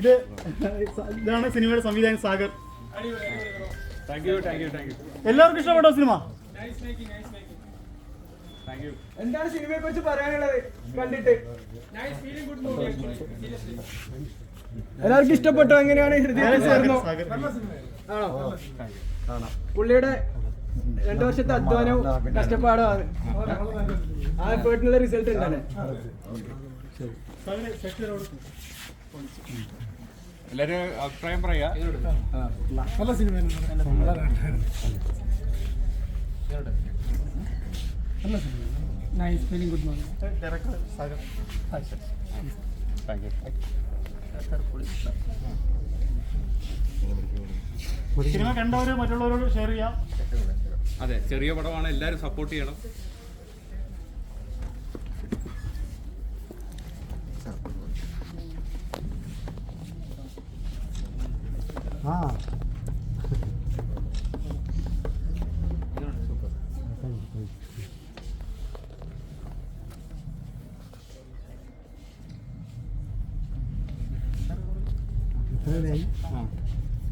ഇത് ഇതാണ് സിനിമയുടെ സംവിധായകൻ സാഗർ. എല്ലാവർക്കും ഇഷ്ടപ്പെട്ടോ സിനിമ? എന്താണ് സിനിമയെ കുറിച്ച് പറയാനുള്ളത്? കണ്ടിട്ട്. എല്ലാവർക്കും ഇഷ്ടപ്പെട്ടോ? എങ്ങനെയാണ്? ആണോ? പുള്ളിയുടെ രണ്ടു വർഷത്തെ അധ്വാനവും കഷ്ടപ്പാടുമാണ്. ആ എഫേർട്ടിനുള്ള റിസൾട്ട് ഉണ്ടല്ലേ എല്ലാരും അഭിപ്രായം പറയാ nice feeling good morning director Sagar thank you cinema കണ്ടവര് മറ്റുള്ളവരോട് ഷെയർ ചെയ്യാം അതെ ചെറിയ പടമാണ് എല്ലാരും സപ്പോർട്ട് ചെയ്യണം ആ.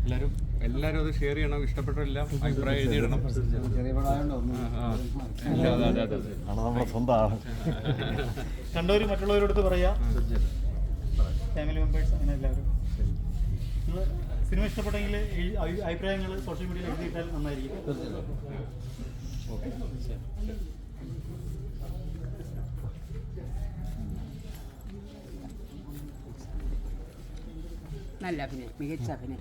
എല്ലാരും എല്ലാരും അത് ഷെയർ ചെയ്യണം. ഇഷ്ടപ്പെട്ടെല്ലാം അഭിപ്രായം എഴുതിയിടണം കണ്ടവര് മറ്റുള്ളവരോട് പറയാ. ഫാമിലി മെമ്പേഴ്സ് അങ്ങനെ എല്ലാവരും. സിനിമ ഇഷ്ടപ്പെട്ടെങ്കിൽ അഭിപ്രായങ്ങൾ സോഷ്യൽ മീഡിയയിൽ എഴുതിയിട്ടാൽ നന്നായിരിക്കും നല്ല അഭിനയം മികച്ച അഭിനയം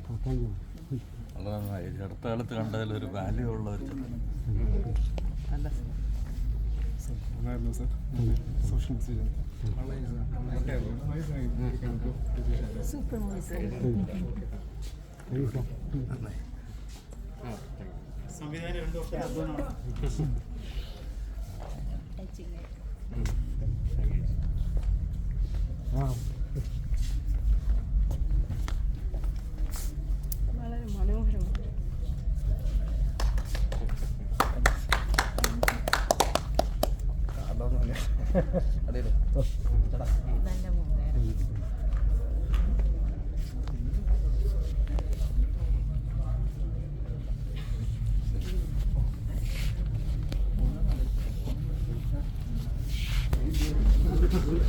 വളരെ നന്നായി അടുത്ത കാലത്ത് കണ്ടതിൽ ഒരു വാല്യൂ ഉള്ള ഒരു നല്ല സൂപ്പർ മൂവീസ് സംവിധാനം രണ്ടു വർഷം വളരെ മനോഹരമാണ് നല്ല 아, 그래.